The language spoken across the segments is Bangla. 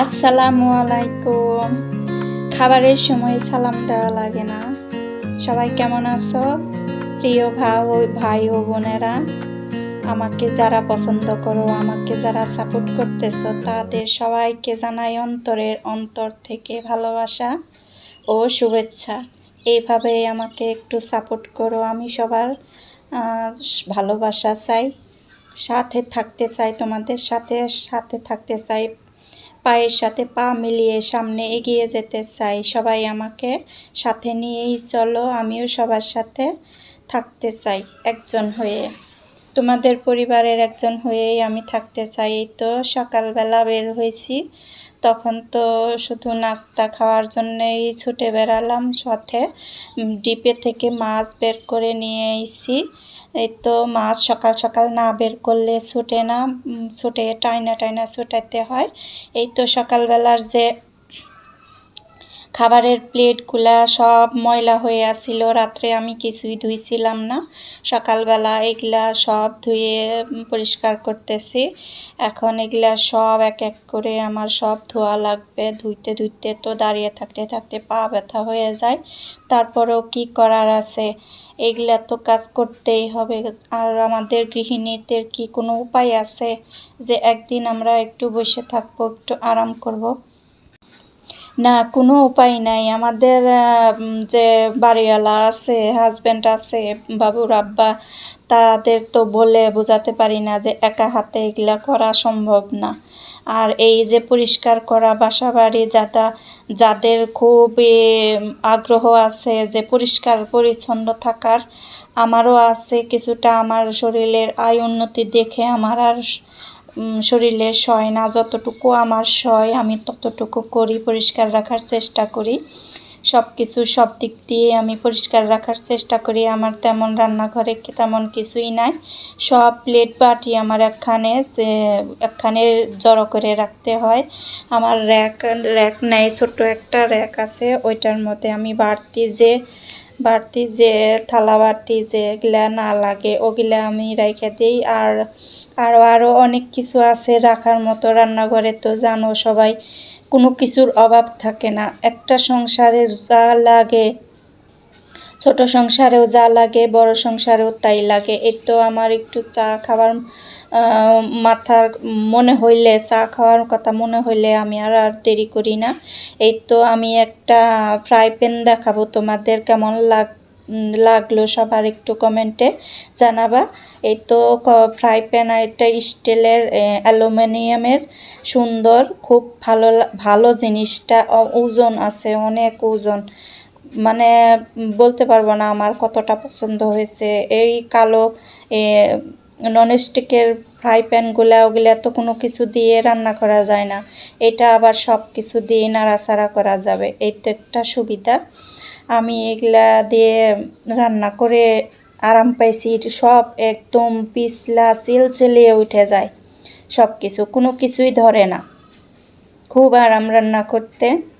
আসসালামু আলাইকুম। খাবারের সময় সালাম দেওয়া লাগে না। সবাই কেমন আছো? প্রিয় ভাই ভাই ও বোনেরা, আমাকে যারা পছন্দ করো, আমাকে যারা সাপোর্ট করতেছো, তাদের সবাইকে জানাই অন্তরের অন্তর থেকে ভালোবাসা ও শুভেচ্ছা। এইভাবে আমাকে একটু সাপোর্ট করো, আমি সবার ভালোবাসা চাই, সাথে থাকতে চাই, তোমাদের সাথে সাথে থাকতে চাই। পায়ের সাথে পা মিলিয়ে সামনে এগিয়ে যেতে চাই। সবাই আমাকে সাথে নিয়েই চলো, আমিও সবার সাথে থাকতে চাই একজন হয়ে। তোমাদের পরিবারের একজন হয়েই আমি থাকতে চাই। এই তো সকালবেলা বের হয়েছি। তখন তো শুধু নাস্তা খাওয়ার জন্যই ছুটে বেড়ালাম সাথে ডিপে থেকে মাছ বের করে নিয়ে এসেছি। এই তো মাছ সকাল সকাল না বের করলে ছুটে না ছুটে টাইনা টাইনা ছুটাতে হয়। এই তো সকালবেলার যে খাবারের প্লেটগুলা সব ময়লা হয়ে আসছিল রাত্রে আমি কিছুই ধুইছিলাম না। সকালবেলা এগুলা সব ধুয়ে পরিষ্কার করতেছি। এখন এগুলা সব এক এক করে আমার সব ধোয়া লাগবে। ধুইতে ধুইতে তো দাঁড়িয়ে থাকতে থাকতে পা ব্যথা হয়ে যায়। তারপরেও কি করার আছে? এগুলা তো কাজ করতেই হবে। আর আমাদের গৃহিণীদের কি কোনো উপায় আছে? যে একদিন আমরা একটু বসে থাকব, একটু আরাম করব? না, কোনো উপায় নাই। আমাদের যে বাড়িওয়ালা আছে হাজব্যান্ড আছে, বাবুর আব্বা, তাদের তো বলে বোঝাতে পারি না যে একা হাতে এগুলা করা সম্ভব না। আর এই যে পরিষ্কার করা বাসা বাড়ি যাতা, যাদের খুব আগ্রহ আছে যে পরিষ্কার পরিচ্ছন্ন থাকার, আমারও আছে কিছুটা। আমার শরীরের আয় উন্নতি দেখে আমার আর শরীরে সয় না, যতটুকু আমার সয়, আমি ততটুকু করি, পরিষ্কার রাখার চেষ্টা করি। সব কিছু সব দিক দিয়ে আমি পরিষ্কার রাখার চেষ্টা করি। আমার তেমন রান্নাঘরে তেমন কিছুই নাই। সব প্লেট বাটি আমার একখানে একখানে জড়ো করে রাখতে হয়। আমার র্যাক র্যাক নেই, ছোট্ট একটা র্যাক আছে, ওইটার মধ্যে আমি বাড়তি যে বাড়তি যে থালা বাটি যেগুলা না লাগে, ওগুলা আমি রেখে দিই। আর আরও আরও অনেক কিছু আছে রাখার মতো রান্নাঘরে, তো জানো সবাই, কোনো কিছুর অভাব থাকে না। একটা সংসারের যা লাগে ছোট সংসারেও যা লাগে, বড় সংসারেও তাই লাগে। এই তো আমার একটু চা খাওয়ার মাথার মনে হইলে, চা খাওয়ার কথা মনে হইলে আমি আর আর দেরি করি না। এই তো আমি একটা ফ্রাই প্যান দেখাবো, তোমাদের কেমন লাগ, লাগল সবার একটু কমেন্টে জানাবা। এই তো ফ্রাই প্যান এটা স্টিলের অ্যালুমিনিয়ামের সুন্দর, খুব ভালো ভালো জিনিসটা ওজন আছে, অনেক ওজন। মানে বলতে পারব না আমার কতটা পছন্দ হয়েছে। এই কালো ননস্টিকের ফ্রাই প্যানগুলা ওগুলা তো কোনো কিছু দিয়ে রান্না করা যায় না। এটা আবার সব কিছু দিয়ে নাড়াচাড়া করা যাবে। এই তো একটা সুবিধা। আমি এগুলা দিয়ে রান্না করে আরাম পাইছি। সব একদম পিছলা, চিলচিলিয়ে উঠে যায়। সব কিছু, কোনো কিছুই ধরে না। খুব আরাম রান্না করতে।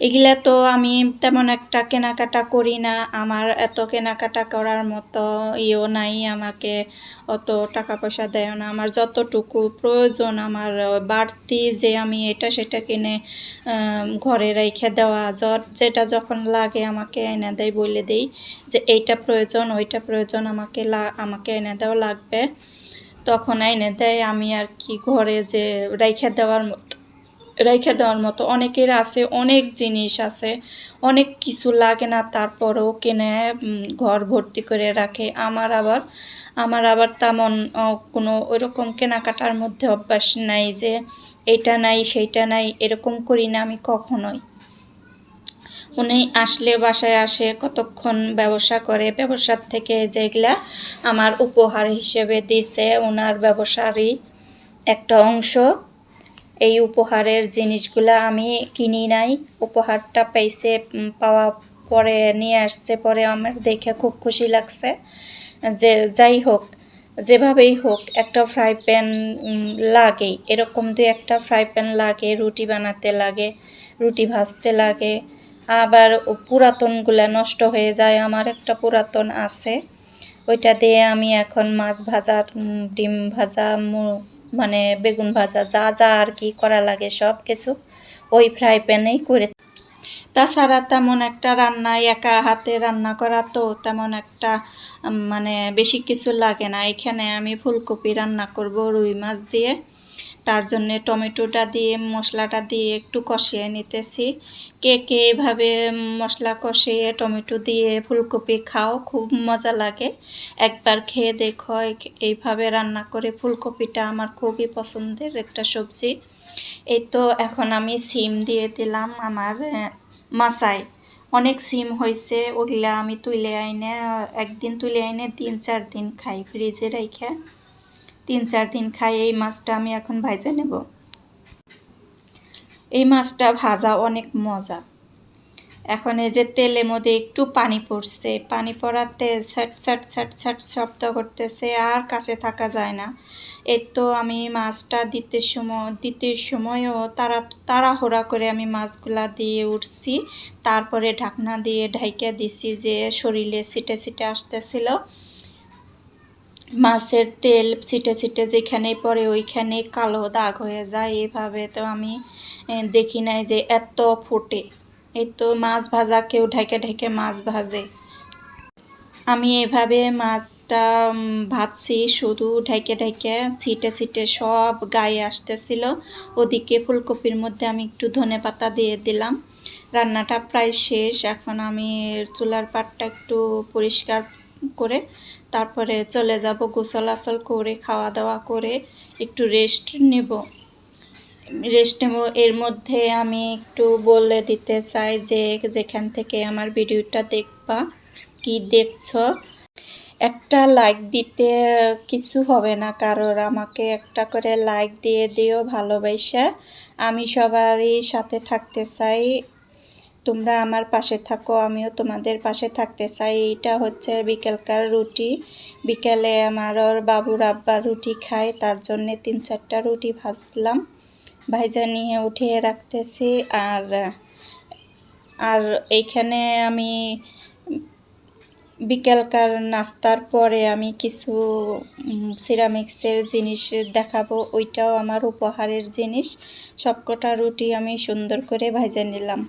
এগুলা তো আমি তেমন একটা কেনাকাটা করি না। আমার এত কেনাকাটা করার মতো ইয়েও নাই, আমাকে অত টাকা পয়সা দেয় না। আমার যতটুকু প্রয়োজন, আমার বাড়তি যে আমি এটা সেটা কিনে ঘরে রেখে দেওয়া যেটা যখন লাগে আমাকে এনে দেয়, বলে দেই যে এইটা প্রয়োজন, ওইটা প্রয়োজন আমাকে আমাকে এনে দেওয়া লাগবে। তখন এনে দেয়, আমি আর কি ঘরে যে রেখে দেওয়ার রেখে দেওয়ার মতো। অনেকের আছে, অনেক জিনিস আছে, অনেক কিছু লাগে না, তারপরেও কিনে ঘর ভর্তি করে রাখে। আমার আবার আমার আবার তেমন কোনো ওইরকম কেনাকাটার মধ্যে অভ্যাস নাই যে, এইটা নাই, সেইটা নাই, এরকম করি না আমি কখনোই। উনি আসলে বাসায় আসে, কতক্ষণ ব্যবসা করে, ব্যবসার থেকে যেগুলা আমার উপহার হিসেবে দিছে, ওনার ব্যবসারই একটা অংশ। এই উপহারের জিনিসগুলা আমি কিনি নাই। উপহারটা উম, পাওয়া পরে নিয়ে আসছে পরে আমার দেখে খুব খুশি লাগছে। যে যাই হোক যেভাবেই হোক একটা ফ্রাই প্যান লাগেই এরকম দু একটা ফ্রাই প্যান লাগে রুটি বানাতে লাগে রুটি ভাজতে লাগে। আবার পুরাতনগুলা নষ্ট হয়ে যায় আমার একটা পুরাতন আছে। ওইটা দিয়ে আমি এখন মাছ ভাজা ডিম ভাজা মানে বেগুন ভাজা, যা যা আর কি করা লাগে সব কিছু ওই ফ্রাই প্যানেই করে। তাছাড়া তেমন একটা রান্না একা হাতে রান্না করা তো তেমন একটা মানে বেশি কিছু লাগে না। এখানে আমি ফুলকপি রান্না করব, রুই মাছ দিয়ে। তার জন্য টমেটোটা দিয়ে, মশলাটা দিয়ে একটু কষিয়ে নিতেছি। কে কে এভাবে মশলা কষিয়ে টমেটো দিয়ে ফুলকপি খাও, খুব মজা লাগে। একবার খেয়ে দেখো এইভাবে রান্না করে ফুলকপিটা আমার খুবই পছন্দের একটা সবজি। এই তো এখন আমি সিম দিয়ে দিলাম আমার মাসায় অনেক সিম হয়েছে ওগুলা আমি তুলে আইনে, একদিন তুলে আইনে তিন চার দিন খাই ফ্রিজে রেখে তিন, চার দিন খাই, এই মাছটা আমি এখন ভাজে নেব। এই মাছটা ভাজা অনেক মজা। এখন এই যে তেলের মধ্যে একটু পানি পড়ছে, পানি পড়াতে ছ্যাট ছ্যাট ছ্যাট ছ্যাট শব্দ করতেছে, আর কাছে থাকা যায় না। এই তো আমি মাছটা দিতে সময়, দিতে সময়ও তারা, তাড়াহুড়া করে আমি মাছগুলা দিয়ে উঠছি। তারপরে ঢাকনা দিয়ে ঢাইকা দিছি যে শরীরে ছিটে ছিটে আসতেছিল। মাছের তেল ছিটে ছিটে যেখানে পড়ে ওইখানে কালো দাগ হয়ে যায়। এভাবে তো আমি দেখি নাই যে এত ফোটে। এই তো মাছ ভাজা, কেউ ঢেকে ঢেকে মাছ ভাজে। আমি এভাবে মাছটা ভাজছি, শুধু ঢেকে ঢেকে ছিটে ছিটে সব গায়ে আসতেছিল। ওদিকে ফুলকপির মধ্যে আমি একটু ধনে পাতা দিয়ে দিলাম। রান্নাটা প্রায় শেষ। এখন আমি চুলার পাটটা একটু পরিষ্কার করে তারপরে চলে যাব গোসল আসল করে খাওয়া দাওয়া করে একটু রেস্ট নেব। রেস্ট নেব, এর মধ্যে আমি একটু বলে দিতে চাই যে যেখান থেকে আমার ভিডিওটা দেখবা, কি দেখছ, একটা লাইক দিতে কিছু হবে না কারোর আমাকে একটা করে লাইক দিয়ে দিও ভালোবাসা। আমি সবারই সাথে থাকতে চাই। তোমরা আমার পাশে থাকো, আমিও তোমাদের পাশে থাকতে চাই। এইটা হচ্ছে বিকেলকার রুটি। বিকেলে আমার ওর বাবুর আব্বা রুটি খায়, তার জন্যে তিন চারটা রুটি ভাজলাম। ভাইজা নিয়ে উঠিয়ে রাখতেছি আর আর এইখানে আমি বিকেলকার নাস্তার পরে আমি কিছু সিরামিক্সের জিনিস দেখাবো। ওইটাও আমার উপহারের জিনিস। সবকটা রুটি আমি সুন্দর করে ভেজে নিলাম।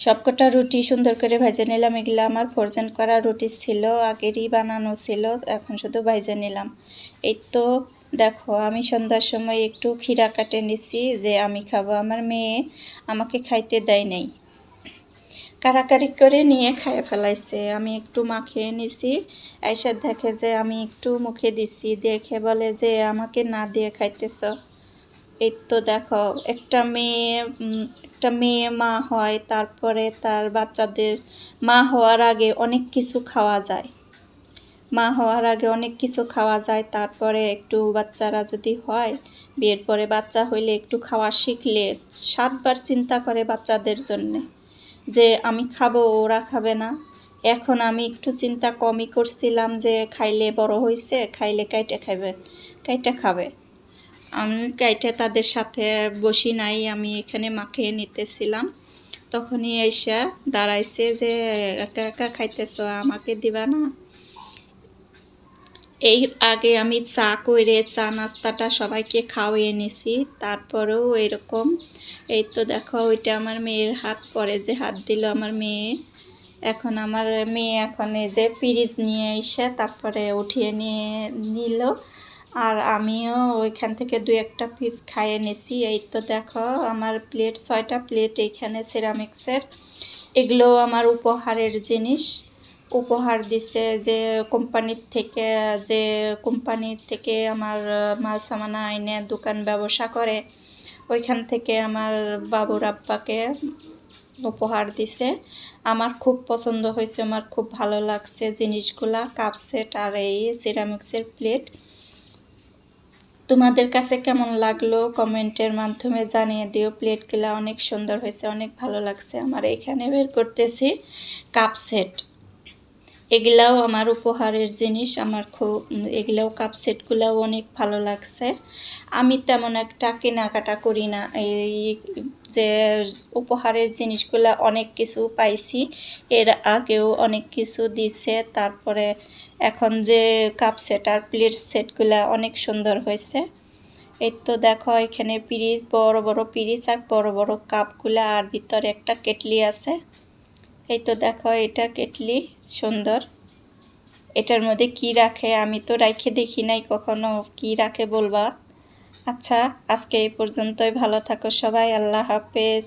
সবকটা রুটি সুন্দর করে ভেজে নিলাম। এগুলো আমার ফোরজেন করা রুটি ছিল, আগেরই বানানো ছিল, এখন শুধু ভেজে নিলাম। এই তো দেখো, আমি সন্ধ্যার সময় একটু ক্ষীরা কাটে নিছি যে আমি খাব। আমার মেয়ে আমাকে খাইতে দেয় নাই। কারাকারি করে নিয়ে খাইয়ে ফেলাইছে। আমি একটু মাখিয়ে নিছি। আইসা দেখে যে আমি একটু মুখে দিছি। দেখে বলে যে আমাকে না দিয়ে খাইতেছ। এই তো দেখো, একটা মেয়ে একটা মেয়ে মা হয়, তারপরে তার বাচ্চাদের মা হওয়ার আগে অনেক কিছু খাওয়া যায়। মা হওয়ার আগে অনেক কিছু খাওয়া যায়, তারপরে একটু বাচ্চারা যদি হয়, বিয়ের পরে বাচ্চা হইলে একটু খাওয়া শিখলে সাতবার চিন্তা করে বাচ্চাদের জন্যে যে, আমি খাব, ওরা খাবে না। এখন আমি একটু চিন্তা কমই করছিলাম যে, খাইলে বড় হয়েছে খাইলে কাইটে খাবে কাইটে খাবে। আমি কাইটে তাদের সাথে বসি নাই, আমি এখানে মাখিয়ে নিতেছিলাম। তখনই এসে দাঁড়াইছে যে, একা একা খাইতেছ, আমাকে দিবা না? এই আগে আমি চা করে, চা নাস্তাটা সবাইকে খাওয়িয়ে নিছি, তারপরেও এরকম। এই তো দেখো, ওইটা আমার মেয়ের হাত পরে যে হাত দিল আমার মেয়ে। এখন আমার মেয়ে এখন এই যে পিরিজ নিয়ে এসে তারপরে উঠিয়ে নিয়ে নিল। আর আমিও ওইখান থেকে দুই একটা পিস খাইয়ে নিছি। এই তো দেখো, আমার প্লেট ছয়টা প্লেট এইখানে সিরামিক্সের এগুলো আমার উপহারের জিনিস। উপহার দিছে যে কোম্পানির থেকে, যে কোম্পানির থেকে আমার মাল সামানা আইনে দোকান ব্যবসা করে, ওইখান থেকে আমার বাবুর আব্বাকে উপহার দিছে। আমার খুব পছন্দ হয়েছে, আমার খুব ভালো লাগছে জিনিসগুলা কাপ সেট আর এই সিরামিক্সের প্লেট তোমাদের কাছে কেমন লাগল? কমেন্টের মাধ্যমে জানিয়ে দিও। প্লেটগুলো অনেক সুন্দর হয়েছে, অনেক ভালো লাগছে। আমার এখানে বের করতেছি কাপ সেট। এগুলাও আমার উপহারের জিনিস, আমার খুব, এগুলাও কাপ সেটগুলাও অনেক ভালো লাগছে। আমি তেমন একটা কেনাকাটা করি না, এই যে উপহারের জিনিসগুলা অনেক কিছু পাইছি, এর আগেও অনেক কিছু দিছে, তারপরে এখন যে কাপ সেট আর প্লেট সেটগুলা অনেক সুন্দর হয়েছে। এই তো দেখো, এখানে পিরিচ বড় বড় পিরিচ আর বড় বড় কাপগুলা আর ভিতরে একটা কেটলি আছে। এই তো দেখো, এটা কেটলি, সুন্দর। এটার মধ্যে কি রাখে আমি তো রাখে দেখি নাই কখনো, কি রাখে বলবা? আচ্ছা আজকে এই পর্যন্তই, ভালো থাকো সবাই, আল্লাহ হাফেজ।